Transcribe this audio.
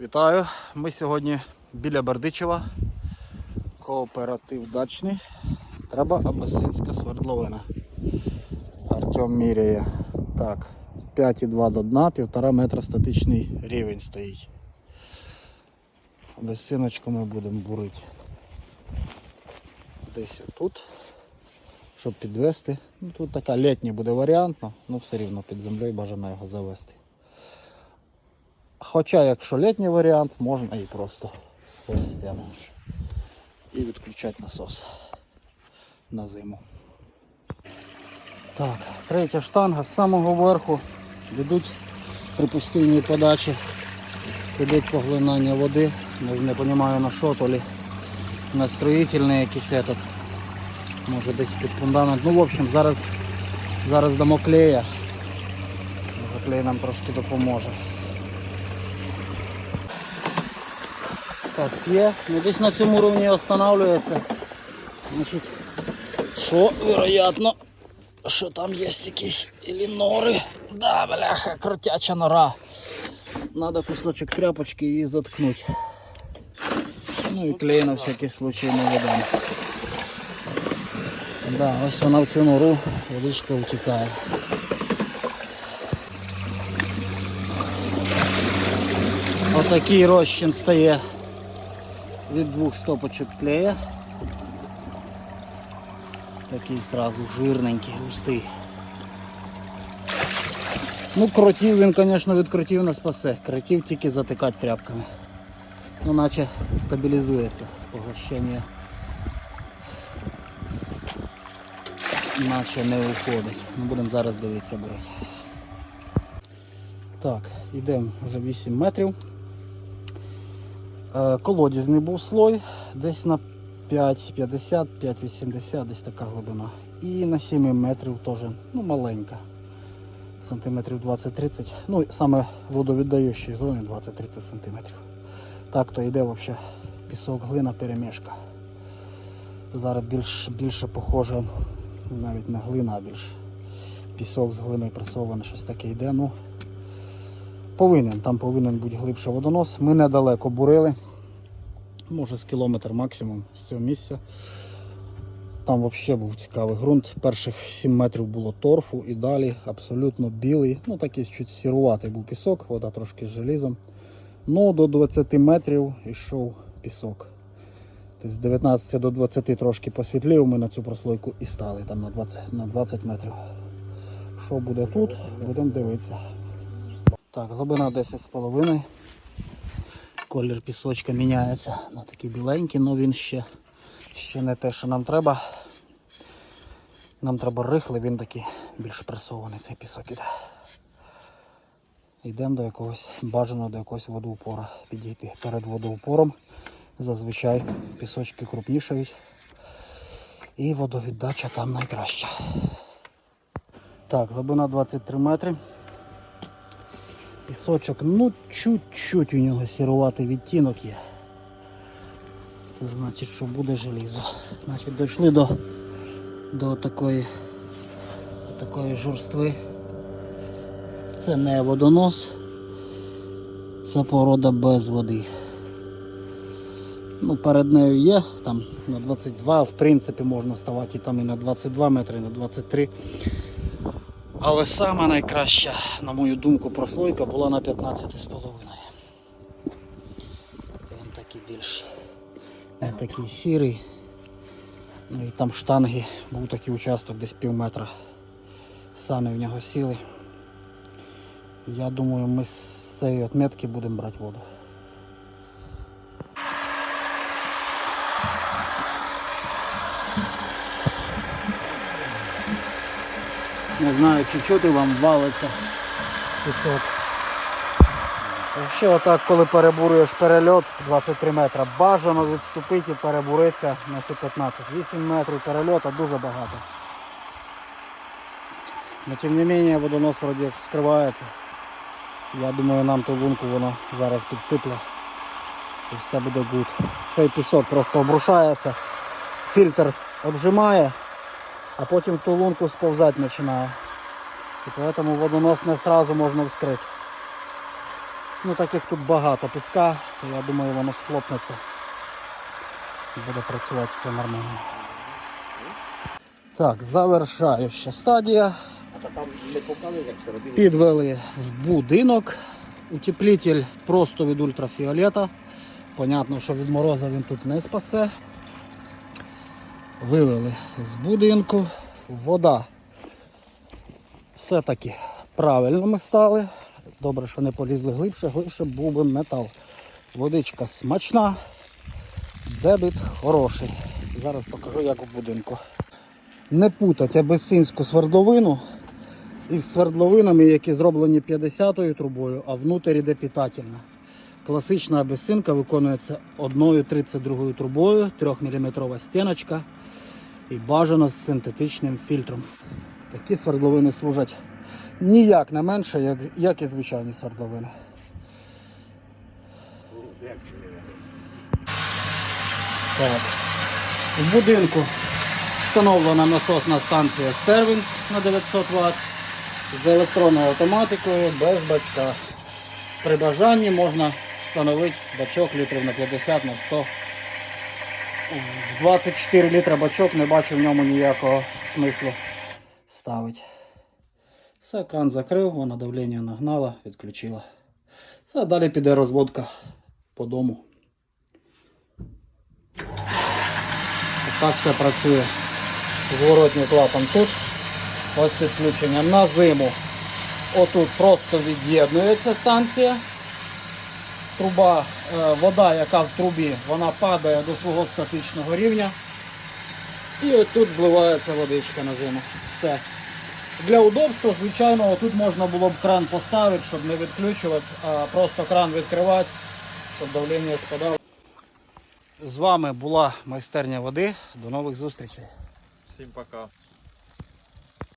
Вітаю! Ми сьогодні біля Бердичева. Кооператив дачний. Треба абасинська свердловина. Артем міряє. Так, 5,2 до дна, 1,5 метра статичний рівень стоїть. Абасиночку ми будемо бурити. Десь отут. Щоб підвести. Ну, тут така літня буде варіант, але все рівно під землею бажано його завести. Хоча, якщо літній варіант, можна і просто сквозь стіну. І відключати насос на зиму. Так, третя штанга з самого верху йдуть при постійній подачі. Ідуть поглинання води. Не, не розумію на що, лі на строїтельний якийсь этот. Може десь під фундамент. Ну в общем зараз, зараз дамо клея. Може клей нам трошки допоможе. Так, є. Ну, десь на цьому рівні встановлюється. Значить, що, вероятно, що там є якісь нори. Да, бляха, крутяча нора. Надо кусочок тряпочки і заткнути. Ну і клей на всякий случай не видам. Да, ось вона в цю нору, водичка утікає. Отакий розчин стає від двох стопочок клея. Такий сразу жирненький, густий. Ну, кротів він, звісно, від кротів не спасе. Кротів тільки затикати тряпками. Ну, наче стабілізується поглощення. Наче не уходить. Ну, будемо зараз дивитися брати. Так, йдемо вже 8 метрів. Е, Колодязний був слой, десь на 5,50, 5,80, десь така глибина. І на 7 метрів теж ну, маленька. Сантиметрів 20-30. Ну, саме водовіддаючій зоні 20-30 сантиметрів. Так то йде взагалі пісок, глина, перемішка. Зараз більш, більше похоже навіть не глина, а більш пісок з глиною пресований, щось таке йде. Ну, Повинен, там повинен бути глибше водонос. Ми недалеко бурили. Може з кілометр максимум з цього місця. Там взагалі був цікавий ґрунт. Перших 7 метрів було торфу і далі абсолютно білий, ну такий чуть сіруватий був пісок, вода трошки з желізом. Ну до 20 метрів йшов пісок. З 19 до 20 трошки посвітлів, ми на цю прослойку і стали там на 20, на 20 метрів. Що буде тут, будемо дивитися. Так, глибина 10,5. Колір пісочка міняється на такий біленький, але він ще, ще не те, що нам треба. Нам треба рихлий, він такий більш пресований цей пісок іде. Йдемо до якогось бажано до якогось водоупора підійти. Перед водоупором зазвичай пісочки крупнішають. І водовіддача там найкраща. Так, глибина 23 метри. Пісочок, ну чуть-чуть у нього сіруватий відтінок є. Це значить, що буде желізо. Значить, дійшли до, до такої, такої жорстви. Це не водонос, це порода без води. Ну, перед нею є, там на 22, в принципі, можна ставати і там і на 22 метри, і на 23. Але саме найкраща, на мою думку, прослойка була на 15,5. Він такий більш не такий сірий. Ну і там штанги, був такий участок десь пів метра. Самі в нього сіли. Я думаю, ми з цієї отметки будемо брати воду. Не знаю, чи чути вам валиться пісок. Ще отак, коли перебурюєш перельот 23 метра, бажано відступити і перебуритися на ці 15. 8 метрів перельоту дуже багато. Но тим не менее водонос вроді скривається. Я думаю нам ту лунку воно зараз підсипле і все буде гуд. Цей пісок просто обрушається, фільтр обжимає, а потім ту лунку сповзати починає. І тому водонос не одразу можна вскрити. Ну так як тут багато піска, то я думаю воно схлопнеться. І буде працювати все нормально. Так, завершаюча стадія. Підвели в будинок. Утеплитель просто від ультрафіолета. Понятно, що від мороза він тут не спасе. Вивели з будинку. Вода. Все-таки правильно ми стали. Добре, що не полізли глибше, глибше був би метал. Водичка смачна, дебіт хороший. Зараз покажу, як в будинку. Не путать абесинську свердловину із свердловинами, які зроблені 50-ю трубою, а внутрі йде питательна. Класична абесинка виконується одною 32 трубою, 3-мм стіночка і бажано з синтетичним фільтром. Такі свердловини служать ніяк не менше, як, як і звичайні свердловини. Так. В будинку встановлена насосна станція Стервінс на 900 Вт з електронною автоматикою без бачка. При бажанні можна встановити бачок літрів на 50 на 100. В 24 літра бачок не бачу в ньому ніякого смислу ставити. Все, кран закрив, вона давлення нагнала, відключила. А далі піде розводка по дому. Так це працює. Зворотній клапан тут. Ось підключення на зиму. Отут просто від'єднується станція. Труба, е, вода, яка в трубі, вона падає до свого статичного рівня. І отут зливається водичка на зиму. Все. Для удобства, звичайно, тут можна було б кран поставити, щоб не відключувати, а просто кран відкривати, щоб давлення спадало. З вами була майстерня води. До нових зустрічей. Всім пока.